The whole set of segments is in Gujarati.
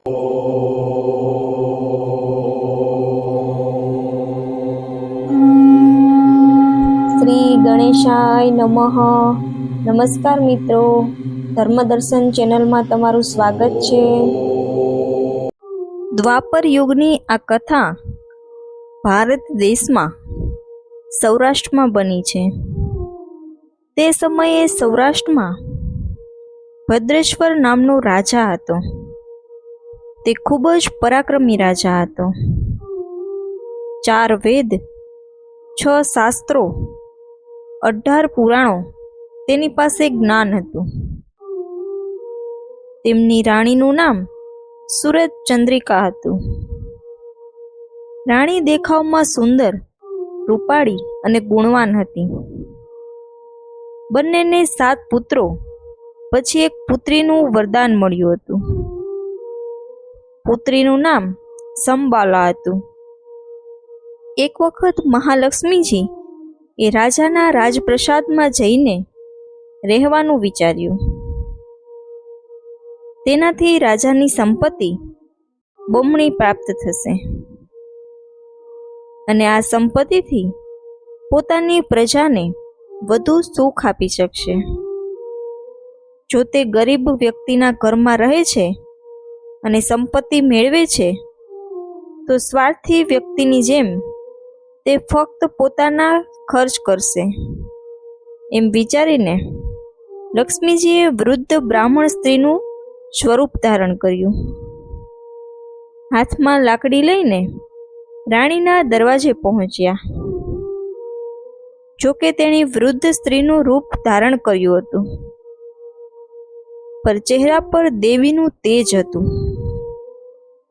શ્રી ગણેશાય નમઃ. નમસ્કાર મિત્રો. ધર્મદર્શન ચેનલમાં તમારું સ્વાગત છે. દ્વાપર યુગની આ કથા ભારત દેશમાં સૌરાષ્ટ્રમાં બની છે. તે સમયે સૌરાષ્ટ્રમાં ભદ્રેશ્વર નામનો રાજા હતો. તે ખૂબ જ પરાક્રમી રાજા હતો. ચાર વેદ, છ શાસ્ત્રો, અઢાર પુરાણો તેની પાસે જ્ઞાન હતું. તેમની રાણીનું નામ સુરત ચંદ્રિકા હતું. રાણી દેખાવમાં સુંદર, રૂપાળી અને ગુણવાન હતી. બંનેને સાત પુત્રો, પછી એક પુત્રીનું વરદાન મળ્યું હતું. પુત્રીનું નામ સંબાલા હતું. એક વખત મહાલક્ષ્મીજી એ રાજાના રાજપ્રસાદમાં જઈને રહેવાનું વિચાર્યું. તેનાથી રાજાની સંપત્તિ બમણી પ્રાપ્ત થશે. અને આ સંપત્તિથી પોતાની પ્રજાને વધુ સુખ આપી શકશે. જો તે ગરીબ વ્યક્તિના ઘરમાં રહે છે અને સંપત્તિ મેળવે છે, તો સ્વાર્થી વ્યક્તિની જેમ તે ફક્ત પોતાના ખર્ચ કરશે. એમ વિચારીને લક્ષ્મીજીએ વૃદ્ધ બ્રાહ્મણ સ્ત્રીનું સ્વરૂપ ધારણ કર્યું. હાથમાં લાકડી લઈને રાણીના દરવાજે પહોંચ્યા. જોકે તેણી વૃદ્ધ સ્ત્રીનું રૂપ ધારણ કર્યું હતું. પર ચહેરા પર દેવીનું તેજ હતું.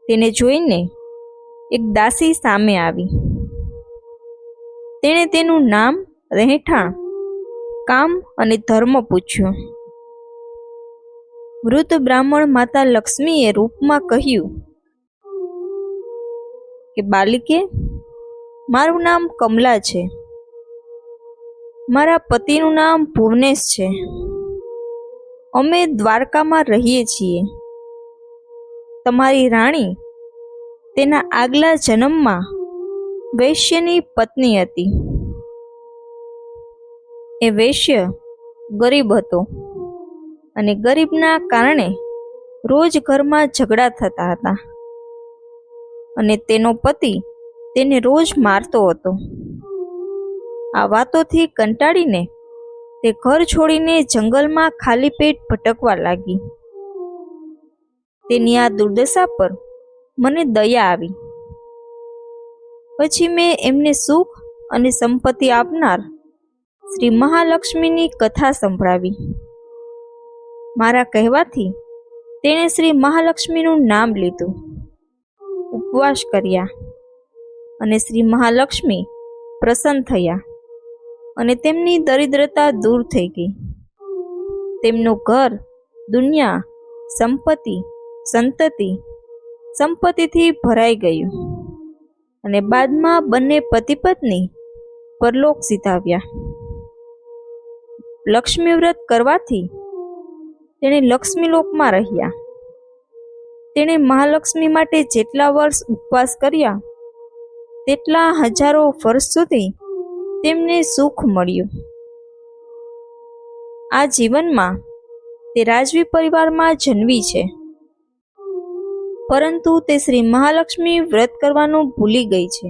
તેને જોઈને એક દાસી સામે આવી. તેણે તેનું નામ, રહેઠાણ, કામ અને ધર્મ પૂછ્યો. વૃદ્ધ બ્રાહ્મણ માતા લક્ષ્મીએ રૂપમાં કહ્યું કે, બાલિકે, મારું નામ કમલા છે. મારા પતિનું નામ ભુવનેશ છે. અમે દ્વારકામાં રહીએ છીએ. તમારી રાણી તેના આગલા જન્મમાં વૈશ્યની પત્ની હતી. એ વૈશ્ય ગરીબ હતો અને ગરીબના કારણે રોજ ઘરમાં ઝઘડા થતા હતા અને તેનો પતિ તેને રોજ મારતો હતો. આ વાતોથી કંટાળીને તે ઘર છોડીને જંગલમાં ખાલી પેટ ભટકવા લાગી. તેની આ દુર્દશા પર મને દયા આવી. પછી મેં એમને સુખ અને સંપત્તિ આપનાર શ્રી મહાલક્ષ્મીની કથા સંભળાવી. મારા કહેવાથી તેણે શ્રી મહાલક્ષ્મીનું નામ લીધું, ઉપવાસ કર્યા અને શ્રી મહાલક્ષ્મી પ્રસન્ન થયા અને તેમની દરિદ્રતા દૂર થઈ ગઈ. તેમનું ઘર, દુનિયા, સંપત્તિ સંતતિ સંપત્તિથી ભરાઈ ગયું. અને બાદમાં બંને પતિ પત્ની પરલોક સીધાવ્યા. લક્ષ્મી વ્રત કરવાથી તેણે લક્ષ્મીલોકમાં રહ્યા. તેણે મહાલક્ષ્મી માટે જેટલા વર્ષ ઉપવાસ કર્યા, તેટલા હજારો વર્ષ સુધી તેમને સુખ મળ્યું. આ જીવનમાં તે રાજવી પરિવારમાં જન્મી છે. પરંતુ તે શ્રી મહાલક્ષ્મી વ્રત કરવાનું ભૂલી ગઈ છે.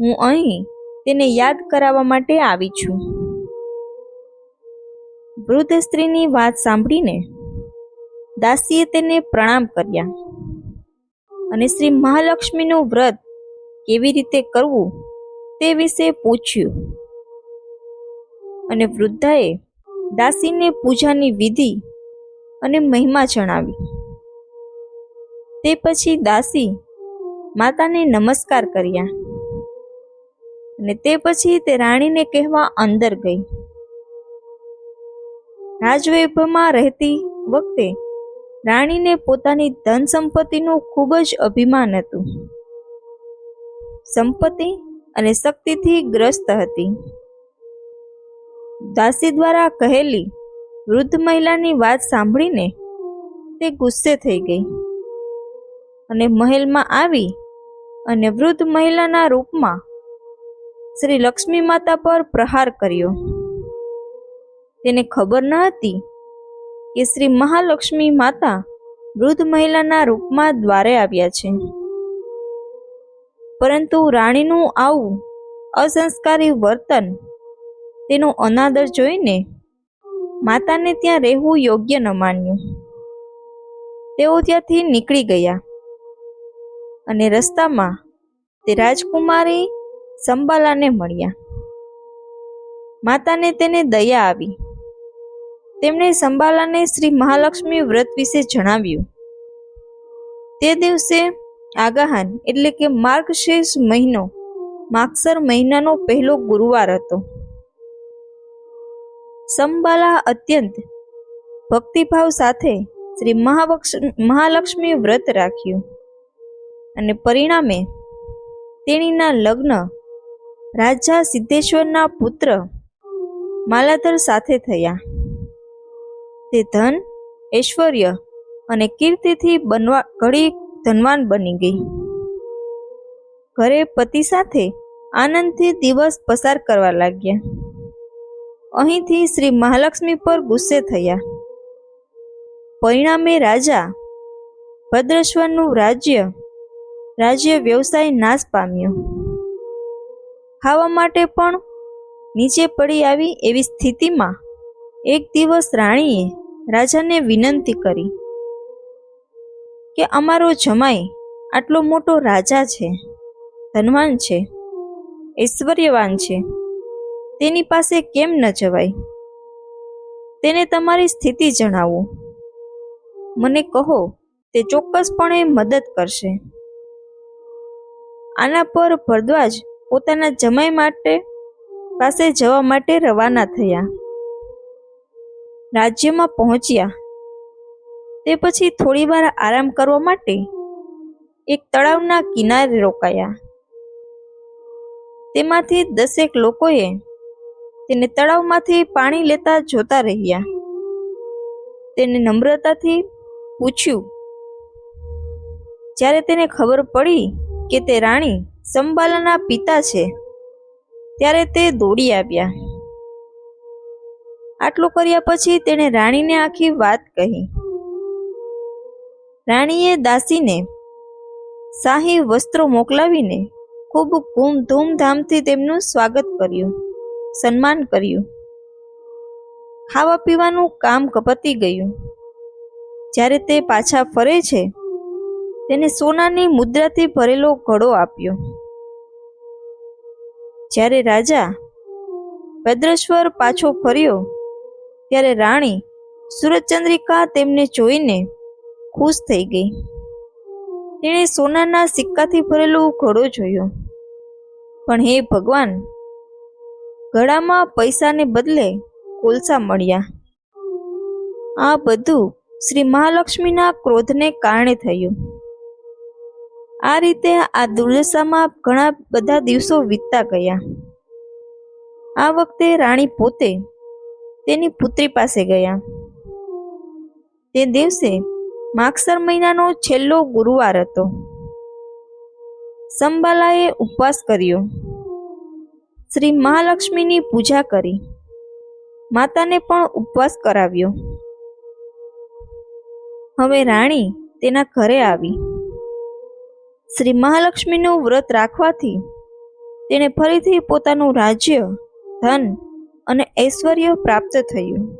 હું અહીં તેને યાદ કરાવવા માટે આવી છું. વૃદ્ધ સ્ત્રીની વાત સાંભળીને દાસીએ તેને પ્રણામ કર્યા અને શ્રી મહાલક્ષ્મીનું વ્રત કેવી રીતે કરવું તે વિશે પૂછ્યું. અને વૃદ્ધાએ દાસીને પૂજાની વિધિ અને મહિમા જણાવી. તે પછી દાસી માતાને નમસ્કાર કર્યા. અને તે પછી તે રાણીને કહેવા અંદર ગઈ. રાજવૈભવમાં રહેતી વખતે રાણીને પોતાની ધન સંપત્તિનું ખૂબ જ અભિમાન હતું. સંપત્તિ અને શક્તિથી ગ્રસ્ત હતી. દાસી દ્વારા કહેલી વૃદ્ધ મહિલાની વાત સાંભળીને તે ગુસ્સે થઈ ગઈ. અને મહેલમાં આવી અને વૃદ્ધ મહિલાના રૂપમાં શ્રી લક્ષ્મી માતા પર પ્રહાર કર્યો. તેને ખબર ન હતી કે શ્રી મહાલક્ષ્મી માતા વૃદ્ધ મહિલાના રૂપમાં દ્વારે આવ્યા છે. પરંતુ રાણીનું આવું અસંસ્કારી વર્તન, તેનો અનાદર જોઈને માતાને ત્યાં રહેવું યોગ્ય ન માન્યું. તેઓ ત્યાંથી નીકળી ગયા. અને રસ્તામાં તે રાજકુમારી સંબાલાને મળ્યા. માતાને તેને દયા આવી. તેમણે સંબાલાને શ્રી મહાલક્ષ્મી વ્રત વિશે જણાવ્યું. તે દિવસે આગાહન એટલે કે માર્ગશીર્ષ મહિનો, માગસર મહિનાનો પહેલો ગુરુવાર હતો. સંબાલા અત્યંત ભક્તિભાવ સાથે શ્રી મહાલક્ષ્મી વ્રત રાખ્યું. અને પરિણામે તેણીના લગ્ન રાજા સિદ્ધેશ્વરના પુત્ર માલાધર સાથે થયા. તે ધન, ઐશ્વર્ય અને કીર્તિથી બનવા ઘડી ધનવાન બની ગઈ. ઘરે પતિ સાથે આનંદથી દિવસ પસાર કરવા લાગ્યા. અહીંથી શ્રી મહાલક્ષ્મી પર ગુસ્સે થયા. પરિણામે રાજા ભદ્રેશ્વરનું રાજ્ય રાજ્ય વ્યવસાય નાશ પામ્યો. ખાવા માટે પણ નીચે પડી આવી એવી સ્થિતિમાં એક દિવસ રાણીએ રાજાને વિનંતી કરી કે અમારો જમાઈ આટલો મોટો રાજા છે, ધનવાન છે, ઐશ્વર્યવાન છે, તેની પાસે કેમ ન જવાય? તેને તમારી સ્થિતિ જણાવો. મને કહો, તે ચોક્કસપણે મદદ કરશે. આના પર ભરદ્વાજ પોતાના જમાઈ માટે પાસે જવા માટે રવાના થયા. રાજ્યમાં પહોંચ્યા. તે પછી થોડીવાર આરામ કરવા માટે એક તળાવના કિનારે રોકાયા. તેમાંથી દસેક લોકોએ તેને તળાવમાંથી પાણી લેતા જોતા રહ્યા. તેને નમ્રતાથી પૂછ્યું, જ્યારે તેને ખબર પડી કે તે રાણી સંબાલાના પિતા છે. ત્યારે તે દોડી આવ્યા. આટલું કર્યા પછી તેણે રાણીને આખી વાત કહી. રાણીએ દાસીને શાહી વસ્ત્રો મોકલાવીને ખૂબ ધૂમ ધૂમધામથી તેમનું સ્વાગત કર્યું, સન્માન કર્યું. ખાવા પીવાનું કામ કપતી ગયું. જ્યારે તે પાછા ફરે છે તેને સોનાની મુદ્રાથી ભરેલો ઘડો આપ્યો. જ્યારે રાજા ભદ્રેશ્વર પાછો ફર્યો, ત્યારે રાણી સુરતચંદ્રિકા તેમને જોઈને ખુશ થઈ ગઈ. તેણે સોનાના સિક્કાથી ભરેલો ઘડો જોયો. પણ હે ભગવાન, ઘડામાં પૈસાને બદલે કોલસા મળ્યા. આ બધું શ્રી મહાલક્ષ્મીના ક્રોધને કારણે થયું. આ રીતે આ દુર્દશામાં ઘણા બધા દિવસો વીતતા ગયા. આ વખતે રાણી પોતે તેની પુત્રી પાસે ગયા. તે દિવસે માગસર મહિનાનો છેલ્લો ગુરુવાર હતો. સંબાલાએ ઉપવાસ કર્યો. શ્રી મહાલક્ષ્મીની પૂજા કરી. માતાને પણ ઉપવાસ કરાવ્યો. હવે રાણી તેના ઘરે આવી. શ્રી મહાલક્ષ્મીનું વ્રત રાખવાથી તેણે ફરીથી પોતાનું રાજ્ય, ધન અને ઐશ્વર્ય પ્રાપ્ત થયું.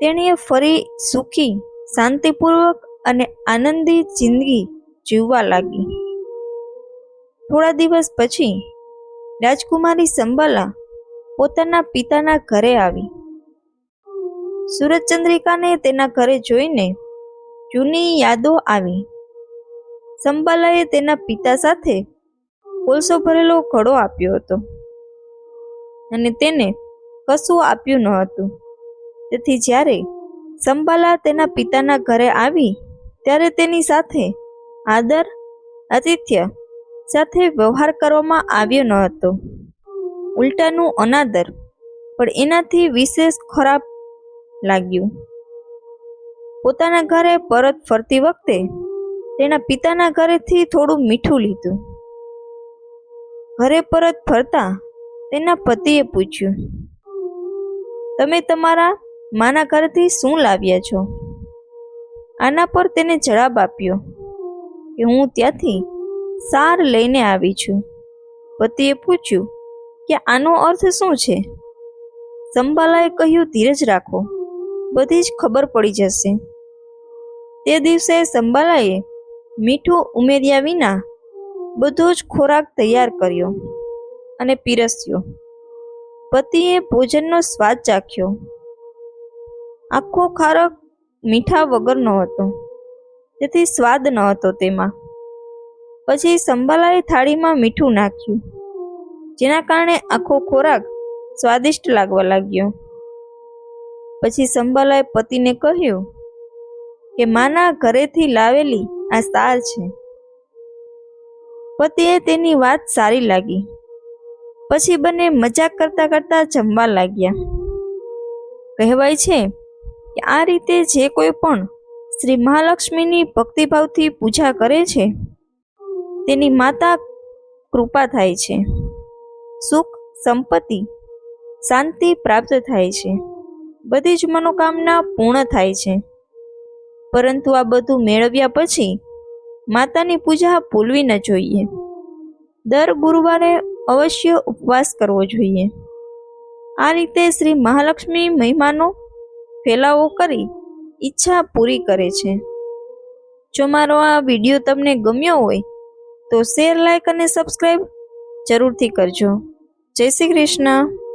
તેણીએ ફરી સુખી, શાંતિપૂર્વક અને આનંદી જિંદગી જીવવા લાગી. થોડા દિવસ પછી રાજકુમારી સંબાલા પોતાના પિતાના ઘરે આવી. સુરતચંદ્રિકાને તેના ઘરે જોઈને જૂની યાદો આવી. સંબાલાએ તેના પિતા સાથે કોલસો ભરેલો ઘડો આપ્યો હતો. અને તેને કશું આપ્યું ન હતું. તેથી જ્યારે સંબાલા તેના પિતાના ઘરે આવી, ત્યારે તેની સાથે આદર, આતિથ્ય સાથે વ્યવહાર કરવામાં આવ્યો ન હતો. ઉલટાનું અનાદર, પણ એનાથી વિશેષ ખરાબ લાગ્યું. પોતાના ઘરે પરત ફરતી વખતે તેના પિતાના ઘરેથી થોડું મીઠું લીધું. ઘરે પરત ફરતા તેના પતિએ પૂછ્યું, તમે તમારા માના ઘરેથી શું લાવ્યા છો? આના પર તેને જવાબ આપ્યો કે, હું ત્યાંથી સાર લઈને આવી છું. પતિએ પૂછ્યું કે, આનો અર્થ શું છે? સંબાલાએ કહ્યું, ધીરજ રાખો, બધી જ ખબર પડી જશે. તે દિવસે સંબાલાએ મીઠું ઉમેર્યા વિના બધો જ ખોરાક તૈયાર કર્યો અને પીરસ્યો. પતિએ ભોજનનો સ્વાદ ચાખ્યો. આખો ખારક મીઠા વગરનો હતો. તેથી સ્વાદ ન હતો તેમાં. પછી સંભાલાએ થાળીમાં મીઠું નાખ્યું, જેના કારણે આખો ખોરાક સ્વાદિષ્ટ લાગવા લાગ્યો. પછી સંભાલાએ પતિને કહ્યું કે, માના ઘરેથી લાવેલી આ સાર છે. પતિએ તેની વાત સારી લાગી. પછી બંને મજાક કરતા કરતા જમવા લાગ્યા. કહેવાય છે કે આ રીતે જે કોઈ પણ શ્રી મહાલક્ષ્મીની ભક્તિભાવથી પૂજા કરે છે, તેની માતા કૃપા થાય છે. સુખ, સંપત્તિ, શાંતિ પ્રાપ્ત થાય છે. બધી જ મનોકામના પૂર્ણ થાય છે. પરંતુ આ બધું મેળવ્યા પછી માતાની પૂજા ભૂલવી ન જોઈએ. દર ગુરુવારે અવશ્ય ઉપવાસ કરવો જોઈએ. આ રીતે શ્રી મહાલક્ષ્મી મહિમાનો ફેલાવો કરી ઈચ્છા પૂરી કરે છે. જો મારો આ વીડિયો તમને ગમ્યો હોય તો શેર લાઈક અને સબસ્ક્રાઈબ જરૂરથી કરજો. જય શ્રી કૃષ્ણ.